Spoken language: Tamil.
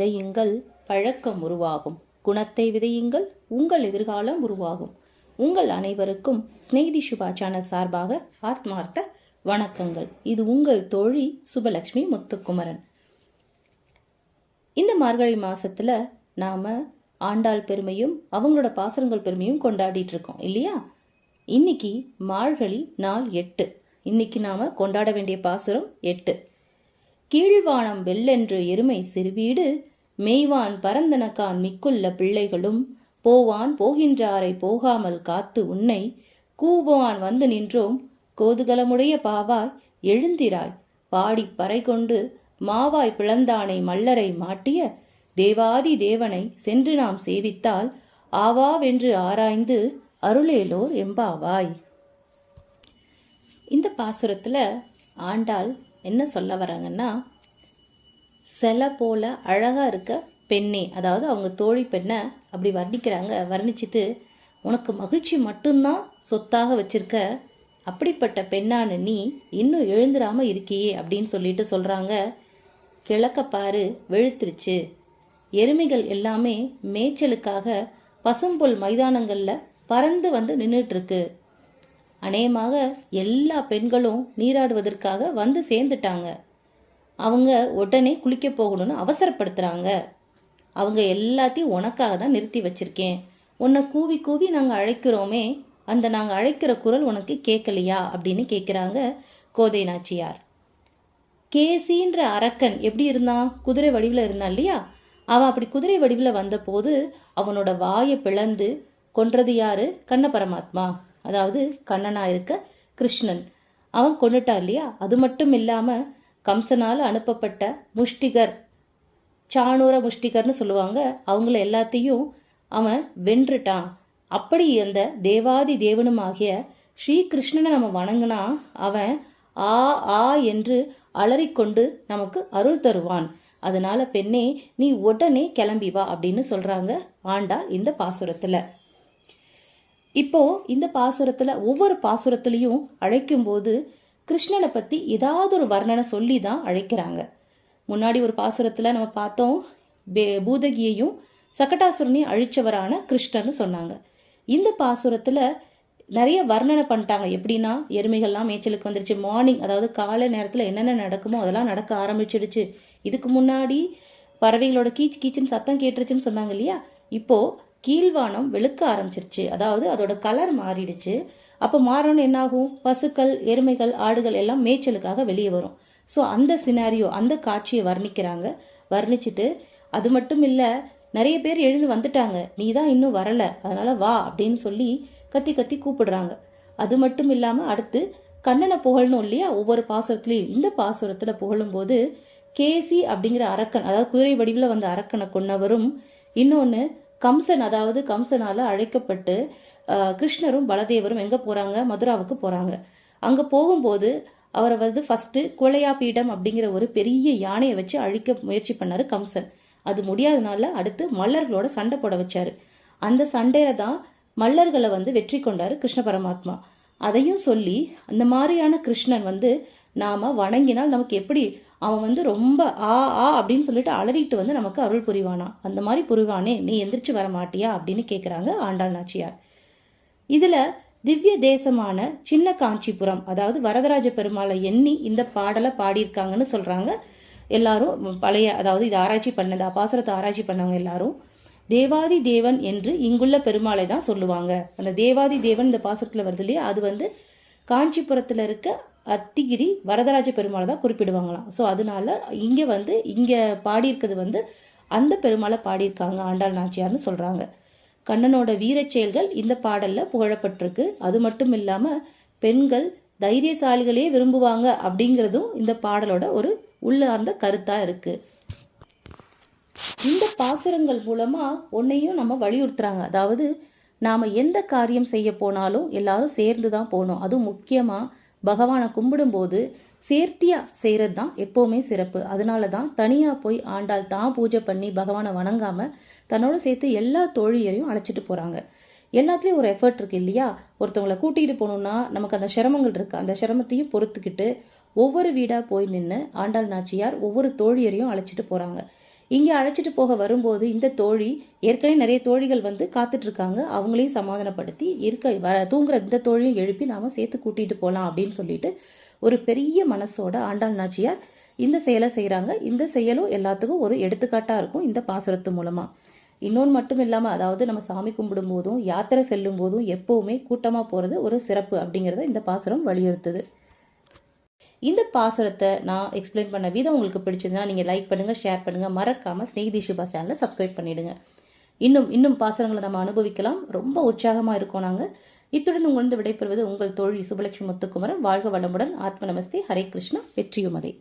விதையுங்கள் பழக்கம் உருவாகும். குணத்தை விதையுங்கள் உங்கள் எதிர்காலம் உருவாகும். உங்கள் அனைவருக்கும் ஸ்நேகிதி சுபா சேனல் சார்பாக ஆத்மார்த்த வணக்கங்கள். இது உங்கள் தோழி சுபலக்ஷ்மி முத்துக்குமரன். இந்த மார்கழி மாசத்துல நாம ஆண்டாள் பெருமையும் அவங்களோட பாசரங்கள் பெருமையும் கொண்டாடிட்டு இருக்கோம் இல்லையா? இன்னைக்கு மார்கழி நாள் எட்டு. இன்னைக்கு நாம கொண்டாட வேண்டிய பாசுரம் எட்டு. கீழ்வானம் வெள்ளென்று எருமை சிறுவீடு மேய்வான் பரந்தனக்கான் மிக்குள்ள பிள்ளைகளும் போவான் போகின்றாரை போகாமல் காத்து உன்னை கூவான் வந்து நின்றோம் கோதுகலமுடைய பாவாய் எழுந்திராய் பாடிப் பறை கொண்டு மாவாய் பிளந்தானை மல்லரை மாட்டிய தேவாதி தேவனை சென்று நாம் சேவித்தால் ஆவாவென்று ஆராய்ந்து அருளேலோர் எம்பாவாய். இந்த பாசுரத்தில் ஆண்டாள் என்ன சொல்ல வராங்கன்னா சில போல அழகா இருக்க பெண்ணே. அதாவது அவங்க தோழி பெண்ணை அப்படி வர்ணிக்கிறாங்க. வர்ணிச்சிட்டு உனக்கு மகிழ்ச்சி மட்டும்தான் சொத்தாக வச்சிருக்க. அப்படிப்பட்ட பெண்ணான நீ இன்னும் எழுந்துராம இருக்கியே அப்படின்னு சொல்லிட்டு சொல்றாங்க. கிழக்க பாரு வெளுத்துருச்சு. எருமைகள் எல்லாமே மேய்ச்சலுக்காக பசும்புல் மைதானங்களில் பறந்து வந்து நின்றுட்டுருக்கு அநேகமாக எல்லா பெண்களும் நீராடுவதற்காக வந்து சேர்ந்துட்டாங்க. அவங்க உடனே குளிக்க போகணும்னு அவசரப்படுத்துறாங்க. அவங்க எல்லாத்தையும் உனக்காக தான் நிறுத்தி வச்சிருக்கேன். உன்னை கூவி கூவி நாங்கள் அழைக்கிறோமே அந்த நாங்கள் அழைக்கிற குரல் உனக்கு கேட்கலையா? அப்படின்னு கேட்குறாங்க கோதை நாச்சியார். கேசின்ற அரக்கன் எப்படி இருந்தான்? குதிரை வடிவில் இருந்தான் இல்லையா? அவன் அப்படி குதிரை வடிவில் வந்தபோது அவனோட வாயை பிளந்து கொன்றது யாரு? கண்ண பரமாத்மா. அதாவது கண்ணனா இருக்க கிருஷ்ணன். அவன் கொண்டுட்டான் இல்லையா? அது மட்டும் இல்லாமல் கம்சனால் அனுப்பப்பட்ட முஷ்டிகர் சாணூர முஷ்டிகர்னு சொல்லுவாங்க. அவங்கள எல்லாத்தையும் அவன் வென்றுட்டான். அப்படி அந்த தேவாதி தேவனுமாகிய ஸ்ரீகிருஷ்ணனை நம்ம வணங்கினா அவன் ஆ ஆ என்று அலறிக்கொண்டு நமக்கு அருள் தருவான். அதனால பெண்ணே நீ உடனே கிளம்பி வா அப்படின்னு சொல்றாங்க ஆண்டாள் இந்த பாசுரத்துல. இப்போ இந்த பாசுரத்துல ஒவ்வொரு பாசுரத்திலையும் அழைக்கும்போது கிருஷ்ணனை பற்றி ஏதாவது ஒரு வர்ணனை சொல்லி தான் அழைக்கிறாங்க. முன்னாடி ஒரு பாசுரத்தில் நம்ம பார்த்தோம் பே- பூதகியையும் சகட்டாசுரனையும் அழிச்சவரான கிருஷ்ணன்னு சொன்னாங்க. இந்த பாசுரத்தில் நிறைய வர்ணனை பண்ணிட்டாங்க. எப்படின்னா எருமைகள்லாம் மேய்ச்சலுக்கு வந்துருச்சு. மார்னிங் அதாவது காலை நேரத்தில் என்னென்ன நடக்குமோ அதெல்லாம் நடக்க ஆரம்பிச்சிடுச்சு. இதுக்கு முன்னாடி பறவைகளோட கீச் கீச்சுன்னு சத்தம் கேட்டுருச்சுன்னு சொன்னாங்க இல்லையா? இப்போது கீழ்வானம் வெளுக்க ஆரம்பிச்சிருச்சு. அதாவது அதோட கலர் மாறிடுச்சு. அப்போ மாறணும்னு என்னாகும்? பசுக்கள் எருமைகள் ஆடுகள் எல்லாம் மேய்ச்சலுக்காக வெளியே வரும். ஸோ அந்த சினாரியோ அந்த காட்சியை வர்ணிக்கிறாங்க. வர்ணிச்சிட்டு அது மட்டும் இல்லை நிறைய பேர் எழுந்து வந்துட்டாங்க. நீ தான் இன்னும் வரலை. அதனால வா அப்படின்னு சொல்லி கத்தி கத்தி கூப்பிடுறாங்க. அது மட்டும் இல்லாமல் அடுத்து கண்ணனை புகழணும் இல்லையா? ஒவ்வொரு பாசுரத்துலையும். இந்த பாசுரத்தில் புகழும்போது கேசி அப்படிங்கிற அரக்கன் அதாவது குதிரை வடிவில் வந்த அரக்கனை கொன்னவரும் இன்னொன்று கம்சன் அதாவது கம்சனால் அழைக்கப்பட்டு கிருஷ்ணரும் பலதேவரும் எங்கே போகிறாங்க மதுராவுக்கு போகிறாங்க அங்கே போகும்போது அவரை வந்து ஃபஸ்ட்டு குலையா பீடம் அப்படிங்கிற ஒரு பெரிய யானையை வச்சு அழிக்க முயற்சி பண்ணார் கம்சன். அது முடியாதனால அடுத்து மல்லர்களோட சண்டை போட வச்சார். அந்த சண்டையில தான் மல்லர்களை வந்து வெற்றி கொண்டார் கிருஷ்ண பரமாத்மா. அதையும் சொல்லி அந்த மாதிரியான கிருஷ்ணன் வந்து நாம் வணங்கினால் நமக்கு எப்படி அவன் வந்து ரொம்ப ஆ ஆ அப்படின்னு சொல்லிட்டு அலறிட்டு வந்து நமக்கு அருள் புரிவானா? அந்த மாதிரி புரிவானே நீ எந்திரிச்சு வர மாட்டியா? அப்படின்னு கேட்குறாங்க ஆண்டாள் நாச்சியார். இதில் திவ்ய தேசமான சின்ன காஞ்சிபுரம் அதாவது வரதராஜ பெருமாளை எண்ணி இந்த பாடலை பாடியிருக்காங்கன்னு சொல்கிறாங்க எல்லாரும் பழைய அதாவது இது ஆராய்ச்சி பண்ணது பாசுரத்தை ஆராய்ச்சி பண்ணவங்க எல்லாரும். தேவாதி தேவன் என்று இங்குள்ள பெருமாளை தான் சொல்லுவாங்க. அந்த தேவாதி தேவன் இந்த பாசுரத்தில் வருது இல்லையா? அது வந்து காஞ்சிபுரத்தில் இருக்க அத்திகிரி வரதராஜ பெருமாளை தான் குறிப்பிடுவாங்களாம். ஸோ அதனால இங்கே வந்து இங்கே பாடியிருக்கிறது வந்து அந்த பெருமாளை பாடியிருக்காங்க ஆண்டாள் நாச்சியார்னு சொல்கிறாங்க கண்ணனோட வீரச் செயல்கள் இந்த பாடலில் புகழப்பட்டிருக்கு. அது மட்டும் இல்லாமல் பெண்கள் தைரியசாலிகளே விரும்புவாங்க அப்படிங்கிறதும் இந்த பாடலோட ஒரு உள்ளார்ந்த கருத்தாக இருக்குது இந்த பாசுரங்கள் மூலமாக ஒன்றையும் நம்ம வலியுறுத்துறாங்க. அதாவது நாம் எந்த காரியம் செய்ய போனாலும் எல்லாரும் சேர்ந்து தான் போகணும். அதுவும் முக்கியமாக பகவானை கும்பிடும்போது சேர்த்தியாக செய்கிறது தான் எப்போவுமே சிறப்பு. அதனால தான் தனியாக போய் ஆண்டாள் தான் பூஜை பண்ணி பகவானை வணங்காமல் தன்னோட சேர்த்து எல்லா தோழியரையும் அழைச்சிட்டு போகிறாங்க எல்லாத்துலேயும் ஒரு எஃபர்ட் இருக்குது இல்லையா? ஒருத்தவங்களை கூட்டிகிட்டு போகணுன்னா நமக்கு அந்த சிரமங்கள் இருக்குது அந்த சிரமத்தையும் பொறுத்துக்கிட்டு ஒவ்வொரு வீடாக போய் நின்று ஆண்டாள் நாச்சியார் ஒவ்வொரு தோழியரையும் அழைச்சிட்டு போகிறாங்க இங்கே அழைச்சிட்டு போக வரும்போது இந்த தோழி ஏற்கனவே நிறைய தோழிகள் வந்து காத்துட்டு இருக்காங்க அவங்களையும் சமாதானப்படுத்தி இருக்க வர தூங்குற இந்த தோழியும் எழுப்பி நாம சேர்த்து கூட்டிட்டு போகலாம் அப்படின்னு சொல்லிட்டு ஒரு பெரிய மனசோட ஆண்டாள் நாச்சியார் இந்த செயலை செய்கிறாங்க இந்த செயலும் எல்லாத்துக்கும் ஒரு எடுத்துக்காட்டாக இருக்கும் இந்த பாசுரத்து மூலமாக இன்னொன்று மட்டும் இல்லாமல் அதாவது நம்ம சாமி கும்பிடும் போதும் யாத்திரை செல்லும் போதும் எப்போவுமே கூட்டமாக போகிறது ஒரு சிறப்பு அப்படிங்கிறத இந்த பாசுரம் வலியுறுத்துது. இந்த பாசுரத்தை நான் எக்ஸ்பிளைன் பண்ண விதம் உங்களுக்கு பிடிச்சிருந்தா நீங்கள் லைக் பண்ணுங்கள் ஷேர் பண்ணுங்கள் மறக்காமல் ஸ்நேகிதி சுபா சேனலை சப்ஸ்கிரைப் பண்ணிவிடுங்க இன்னும் இன்னும் பாசுரங்களை நம்ம அனுபவிக்கலாம். ரொம்ப உற்சாகமாக இருக்கோம் நாங்கள் இத்துடன் உங்களிருந்து விடைபெறுவது உங்கள் தோழி சுபலட்சுமி முத்துக்குமரன். வாழ்க வளமுடன். ஆத்ம நமஸ்தே. ஹரே கிருஷ்ணா. வெற்றியுமதே